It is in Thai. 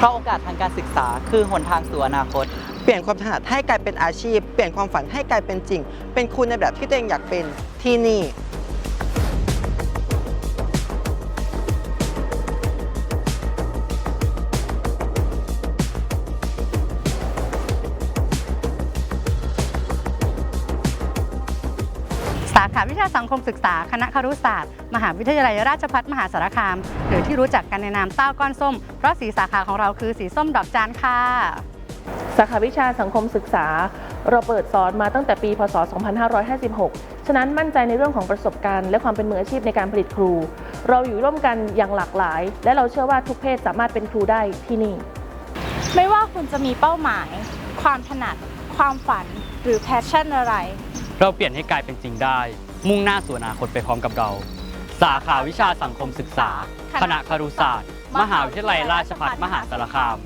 เพราะโอกาสทางการศึกษาคือหนทางสู่อนาคต เปลี่ยนความถนัดให้กลายเป็นอาชีพ เปลี่ยนความฝันให้กลายเป็นจริง เป็นคุณในแบบที่ตัวเองอยากเป็นที่นี่าขาวิชาสังคมศึกษาคณะครุศาสตร์ มหาวิทยาลัยราชภัฏมหาสารคาม หรือที่รู้จักกันในนามเต้าก้อนส้ม เพราะสีสาขาของเราคือสีส้มดอกจานค่ะ สาขาวิชาสังคมศึกษา เราเปิดสอนมาตั้งแต่ปี พศ 2556 ฉะนั้นมั่นใจในเรื่องของประสบการณ์ และความเป็นมืออาชีพในการผลิตครู เราอยู่ร่วมกันอย่างหลากหลาย และเราเชื่อว่าทุกเพศสามารถเป็นครูได้ที่นี่ ไม่ว่าคุณจะมีเป้าหมาย ความถนัด ความฝัน หรือแพชชั่นอะไร เราเปลี่ยนให้กลายเป็นจริงได้ มุ่งหน้าสู่อนาคตไปพร้อมกับเรา สาขาวิชาสังคมศึกษา คณะครุศาสตร์ มหาวิทยาลัยราชภัฏมหาสารคาม